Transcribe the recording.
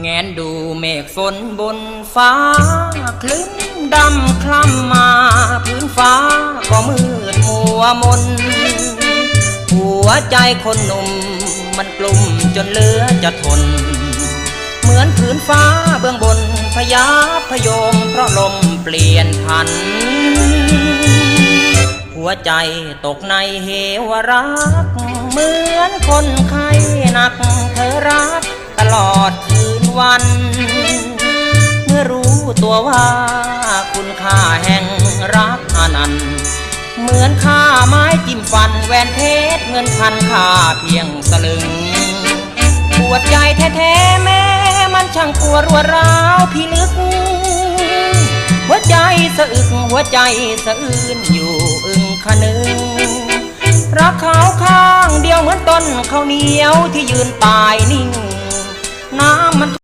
แงนดูเมฆฝนบนฟ้า คลึ้มดำคล้ำมาพื้นฟ้าก็มืดมัวมน หัวใจคนหนุ่มมันกลุ่มจนเหลือจะทน เหมือนพื้นฟ้าเบื้องบนพยาพยมเพราะลมเปลี่ยนพัน หัวใจตกในเหวรัก เหมือนคนไข้หนักเธอรักัน เมื่อรู้ตัวว่าคุณค่าแห่งรักอนันต์เหมือนค่าไม้จิ้มฟันแหวนเพชรเงินพันค่าเพียงสลึง ปวดใจแท้ๆแม่มันช่างปวรัวร้าวพิลึก หัวใจสะอึกหัวใจสะอื้นอยู่อึงคะนึงรักเขาข้างเดียวเหมือนต้นข้าวเหนียวที่ยืนตายนิ่ง